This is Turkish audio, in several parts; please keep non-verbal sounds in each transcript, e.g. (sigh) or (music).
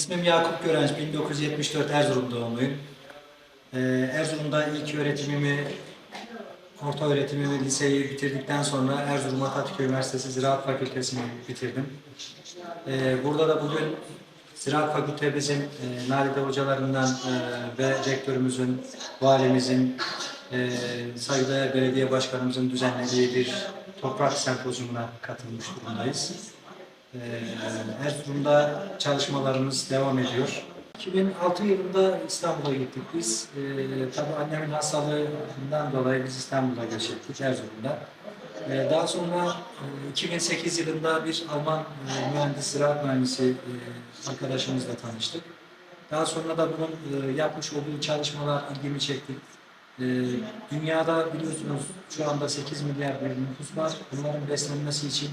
İsmim Yakup Görenç, 1974 Erzurum doğumluyum. Ee, Erzurum'da ilk öğretimimi, orta öğretimimi, liseyi bitirdikten sonra Erzurum Atatürk Üniversitesi Ziraat Fakültesini bitirdim. Ee, burada da bugün Ziraat Fakültemizin e, nadide hocalarından e, ve rektörümüzün, valimizin, e, saygıdeğer belediye başkanımızın düzenlediği bir toprak sempozyumuna katılmış durumdayız. Ee, Erzurum'da çalışmalarımız devam ediyor. 2006 yılında İstanbul'a gittik biz. Ee, tabii annemin hastalığından dolayı biz İstanbul'a göç ettik Erzurum'da. Ee, daha sonra e, 2008 yılında bir Alman e, mühendis, ziraat mühendisi e, arkadaşımızla tanıştık. Daha sonra da bunun e, yapmış olduğu çalışmalar ilgimi çekti. Ee, dünyada biliyorsunuz şu anda 8 milyar bir nüfus var. Bunların beslenmesi için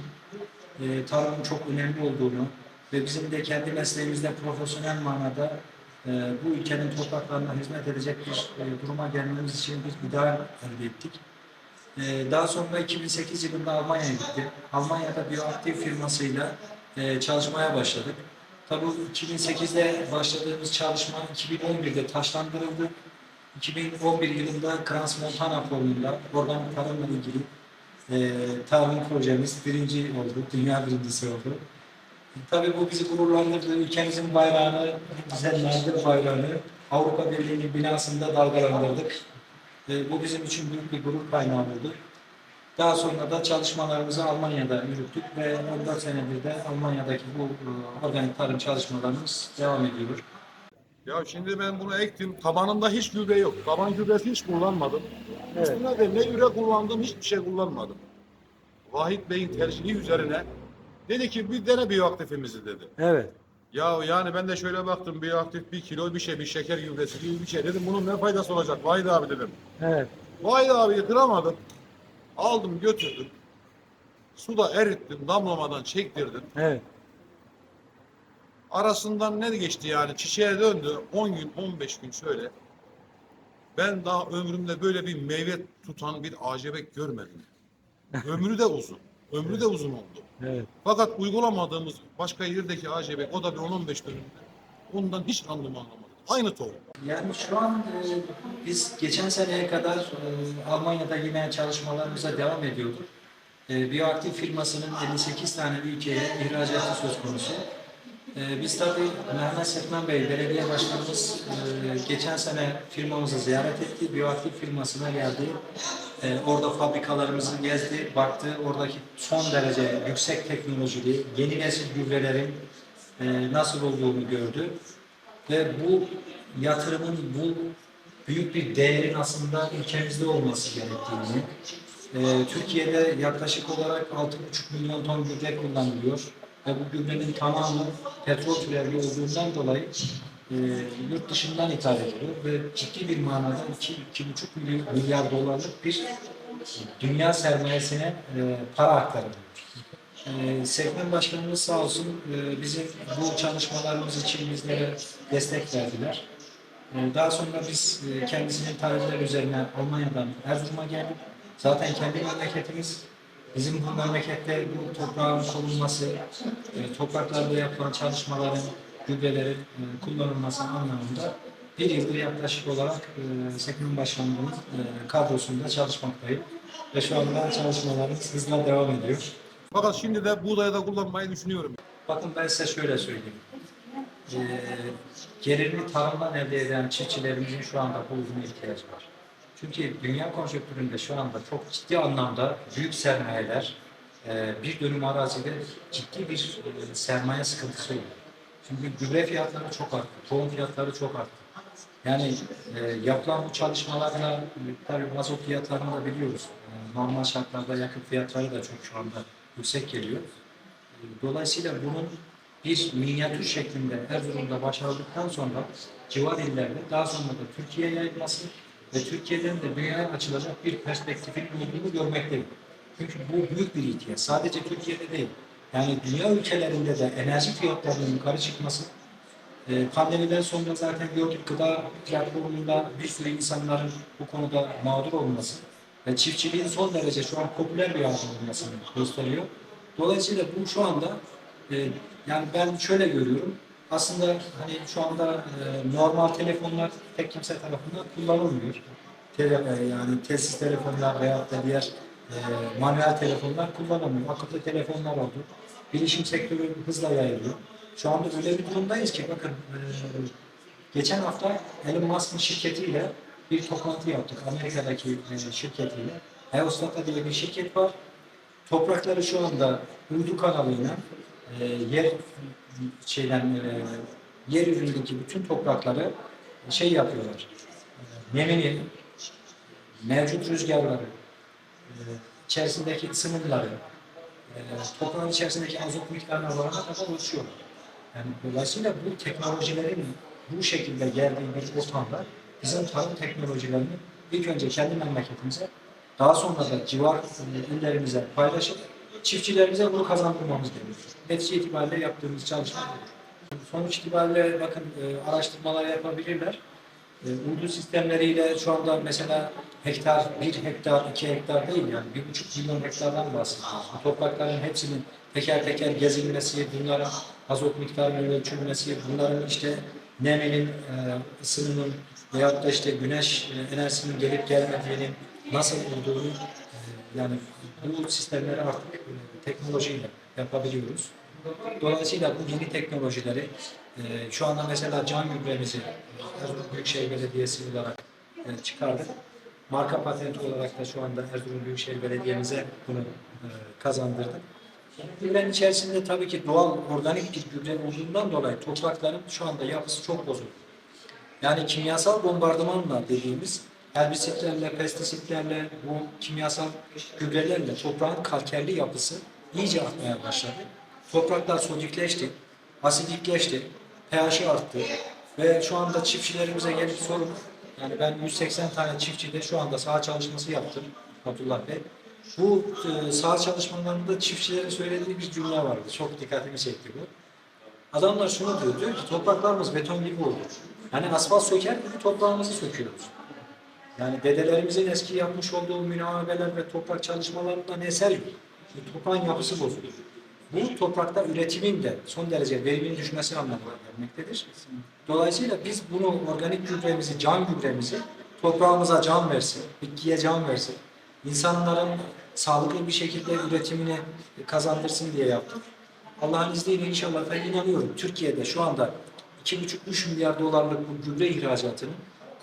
e, tarımın çok önemli olduğunu ve bizim de kendi mesleğimizde profesyonel manada e, bu ülkenin topraklarına hizmet edecek bir e, duruma gelmemiz için bir ideal elde ettik. E, daha sonra 2008 yılında Almanya'ya gittim. Almanya'da bioaktif firmasıyla e, çalışmaya başladık. Tabii 2008'de başladığımız çalışma 2011'de taşlandırıldı. 2011 yılında Crans Montana formunda organik tarımla ilgili e, tarım projemiz birinci oldu, dünya birincisi oldu. Tabii bu bizi gururlandırdı. Ülkemizin bayrağını, güzel nadir bayrağını Avrupa Birliği'nin binasında dalgalandırdık. E, bu bizim için büyük bir gurur kaynağı oldu. Daha sonra da çalışmalarımızı Almanya'da yürüttük ve 14 senedir de Almanya'daki bu e, organik tarım çalışmalarımız devam ediyor. Ya şimdi ben bunu ektim. Tabanında hiç gübre yok. Taban gübresi hiç kullanmadım. Üstüne de ne gübre kullandım hiçbir şey kullanmadım. Vahit Bey'in tercihi üzerine dedi ki bir dene biyoaktifimizi dedi. Evet. Ya yani ben de şöyle baktım biyoaktif bir kilo bir şey bir şeker gübresi gibi bir şey dedim bunun ne faydası olacak Vahit abi dedim. Evet. Vahit abiyi kıramadım. Aldım götürdüm. Suda erittim damlamadan çektirdim. Evet. Arasından ne geçti yani çiçeğe döndü 10 gün 15 gün şöyle. Ben daha ömrümde böyle bir meyve tutan bir acebek görmedim. (laughs) Ömrü de uzun. Ömrü de uzun oldu. Evet. Fakat uygulamadığımız başka yerdeki acebek o da bir 10-15 dönümde. Ondan hiç randıman alamadık. Aynı tohum. Yani şu an e, biz geçen seneye kadar e, Almanya'da yine çalışmalarımıza devam ediyorduk. E, Bioaktif firmasının 58 tane ülkeye ihracatı söz konusu. E, biz tabii Mehmet Sekmen Bey, belediye başkanımız e, geçen sene firmamızı ziyaret etti. Bioaktif firmasına geldi. E, orada fabrikalarımızı gezdi, baktı. Oradaki son derece yüksek teknolojili, yeni nesil gübrelerin e, nasıl olduğunu gördü ve bu yatırımın bu büyük bir değerin aslında ülkemizde olması gerektiğini, e, Türkiye'de yaklaşık olarak 6,5 milyon ton gübre kullanılıyor ve bu gübrenin tamamı petrol türevli olduğundan dolayı e, yurt dışından ithal ediliyor ve ciddi bir manada 2-2,5 milyar dolarlık bir dünya sermayesine e, para aktarılıyor. Ee, Sekmen Başkanımız sağ olsun e, bizim bu çalışmalarımız için bizlere destek verdiler. Ee, daha sonra biz e, kendisinin talepleri üzerine Almanya'dan Erzurum'a geldik. Zaten kendi memleketimiz. Bizim bu memlekette bu toprağın korunması, e, topraklarda yapılan çalışmaların, gübrelerin e, kullanılması anlamında bir yıldır yaklaşık olarak e, Sekmen Başkanlığı'nın e, kadrosunda çalışmaktayım. Ve şu anda çalışmalarımız hızla devam ediyor. Fakat şimdi de buğdayı da kullanmayı düşünüyorum. Bakın ben size şöyle söyleyeyim. Ee, gelirini tarımdan elde eden çiftçilerimizin şu anda bu ihtiyacı var. Çünkü dünya konjonktüründe şu anda çok ciddi anlamda büyük sermayeler e, bir dönüm arazide ciddi bir e, sermaye sıkıntısı oluyor. Çünkü gübre fiyatları çok arttı, tohum fiyatları çok arttı. Yani e, yapılan bu çalışmalarla e, tabii mazot fiyatlarını da biliyoruz. E, normal şartlarda yakıt fiyatları da çok şu anda yüksek geliyor. Dolayısıyla bunun bir minyatür şeklinde Erzurum'da başarıldıktan sonra civar illerde daha sonra da Türkiye'ye yayılması ve Türkiye'den de dünyaya açılacak bir perspektifin olduğunu görmekteyim. Çünkü bu büyük bir ihtiyaç. Sadece Türkiye'de değil. Yani dünya ülkelerinde de enerji fiyatlarının yukarı çıkması, e, pandemiden sonra zaten gördük gıda platformunda bir sürü insanların bu konuda mağdur olması ve çiftçiliğin son derece şu an popüler bir alan olmasını gösteriyor. Dolayısıyla bu şu anda e, yani ben şöyle görüyorum. Aslında hani şu anda e, normal telefonlar pek kimse tarafından kullanılmıyor. Tele, e, yani telsiz telefonlar veyahut da diğer e, manuel telefonlar kullanılmıyor. Akıllı telefonlar oldu. Bilişim sektörü hızla yayılıyor. Şu anda öyle bir durumdayız ki bakın e, geçen hafta Elon Musk'ın şirketiyle bir toplantı yaptık. Amerika'daki e, şirketiyle. Eosdata diye bir şirket var. Toprakları şu anda uydu kanalıyla e, yer şeyden e, yer ürünündeki bütün toprakları şey yapıyorlar. E, nemini, mevcut rüzgarları, e, içerisindeki ısınımları, e, toprağın içerisindeki azot miktarına varana kadar ölçüyorlar. Yani dolayısıyla bu teknolojilerin bu şekilde geldiği bir ortamda bizim tarım teknolojilerini ilk önce kendi memleketimize daha sonra da civar illerimize paylaşıp çiftçilerimize bunu kazandırmamız gerekiyor. Netice itibariyle yaptığımız çalışma. Sonuç itibariyle bakın e, araştırmalar yapabilirler. E, uydu sistemleriyle şu anda mesela hektar, bir hektar, iki hektar değil yani bir buçuk milyon hektardan bahsediyoruz. Toprakların hepsinin teker teker gezilmesi, bunların azot miktarının ölçülmesi, bunların işte neminin, e, ısınımın veyahut da işte güneş e, enerjisinin gelip gelmediğinin nasıl olduğunu yani bu sistemleri artık e, teknolojiyle yapabiliyoruz. Dolayısıyla bu yeni teknolojileri e, şu anda mesela can gübremizi Erzurum Büyükşehir Belediyesi olarak e, çıkardık. Marka patenti olarak da şu anda Erzurum Büyükşehir Belediye'mize bunu e, kazandırdık. Gübrenin içerisinde tabii ki doğal organik bir gübre olduğundan dolayı toprakların şu anda yapısı çok bozuldu. Yani kimyasal bombardımanla dediğimiz herbisitlerle, pestisitlerle, bu kimyasal gübrelerle toprağın kalkerli yapısı iyice artmaya başladı. Topraklar sodikleşti, asidikleşti, pH'i arttı ve şu anda çiftçilerimize gelip sorun. Yani ben 180 tane çiftçide şu anda saha çalışması yaptım Abdullah Bey. Bu e, saha çalışmalarında çiftçilerin söylediği bir cümle vardı. Çok dikkatimi çekti bu. Adamlar şunu diyor, diyor ki topraklarımız beton gibi oldu. Yani asfalt söker gibi toprağımızı söküyoruz. Yani dedelerimizin eski yapmış olduğu münavebeler ve toprak çalışmalarından eser yok. Bu toprağın yapısı bozuluyor. Bu toprakta üretimin de son derece verimin düşmesi anlamına gelmektedir. Dolayısıyla biz bunu organik gübremizi, can gübremizi toprağımıza can versin, bitkiye can versin, insanların sağlıklı bir şekilde üretimini kazandırsın diye yaptık. Allah'ın izniyle inşallah ben inanıyorum Türkiye'de şu anda 2,5-3 milyar dolarlık bu gübre ihracatının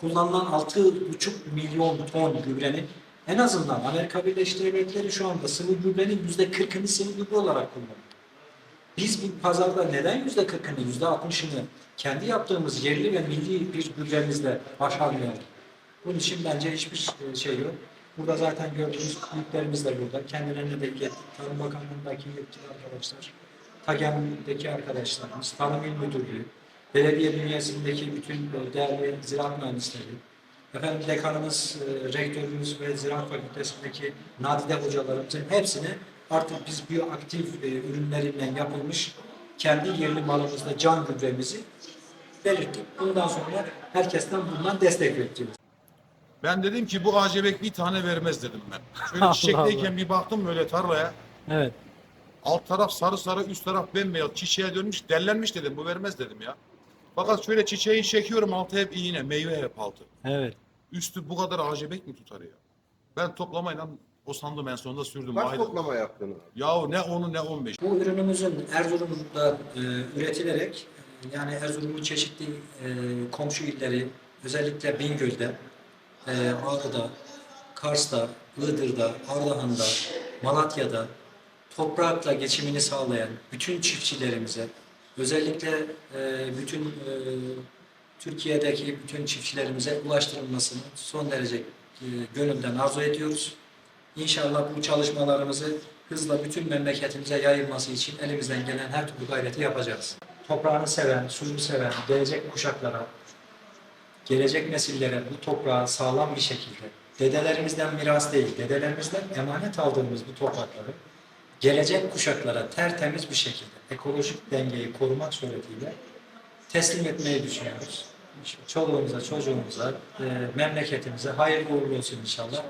kullanılan 6,5 milyon ton gübrenin en azından Amerika Birleşik Devletleri şu anda sıvı gübrenin yüzde 40'ını sıvı gübre olarak kullanıyor. Biz bu pazarda neden yüzde 40'ını, yüzde 60'ını kendi yaptığımız yerli ve milli bir gübremizle başarmayalım? Bunun için bence hiçbir şey yok. Burada zaten gördüğünüz büyüklerimiz de burada. Kendilerine de. Tarım Bakanlığı'ndaki yetkili arkadaşlar, TAGEM'deki arkadaşlarımız, Tarım İl Müdürlüğü, belediye bünyesindeki bütün e, değerli ziraat mühendisleri, efendim dekanımız, e, rektörümüz ve ziraat fakültesindeki nadide hocalarımızın hepsini artık biz biyoaktif e, ürünlerinden yapılmış kendi yerli malımızda can gübremizi belirttik. Bundan sonra herkesten bundan destek bekleyeceğiz. Ben dedim ki bu acebek bir tane vermez dedim ben. Şöyle (laughs) Allah çiçekteyken bir baktım böyle tarlaya. Evet. Alt taraf sarı sarı, üst taraf bembeyaz. Çiçeğe dönmüş, dellenmiş dedim. Bu vermez dedim ya. Fakat şöyle çiçeği çekiyorum, altı hep iğne, meyve hep altı. Evet. Üstü bu kadar acebek mi tutar ya? Ben toplamayla o sandım en sonunda sürdüm. Kaç Aynen. toplama yaptın abi? Yahu ne onu ne 15. Bu ürünümüzün Erzurum'da e, üretilerek yani Erzurum'un çeşitli e, komşu illeri özellikle Bingöl'de, e, Ağrı'da, Kars'ta, Iğdır'da, Ardahan'da, Malatya'da toprakla geçimini sağlayan bütün çiftçilerimize özellikle e, bütün e, Türkiye'deki bütün çiftçilerimize ulaştırılmasını son derece e, gönülden arzu ediyoruz. İnşallah bu çalışmalarımızı hızla bütün memleketimize yayılması için elimizden gelen her türlü gayreti yapacağız. Toprağını seven, suyunu seven, gelecek kuşaklara, gelecek nesillere bu toprağı sağlam bir şekilde, dedelerimizden miras değil, dedelerimizden emanet aldığımız bu toprakları gelecek kuşaklara tertemiz bir şekilde ekolojik dengeyi korumak suretiyle teslim etmeyi düşünüyoruz. Çoluğumuza, çocuğumuza, e, memleketimize hayırlı uğurlu olsun inşallah.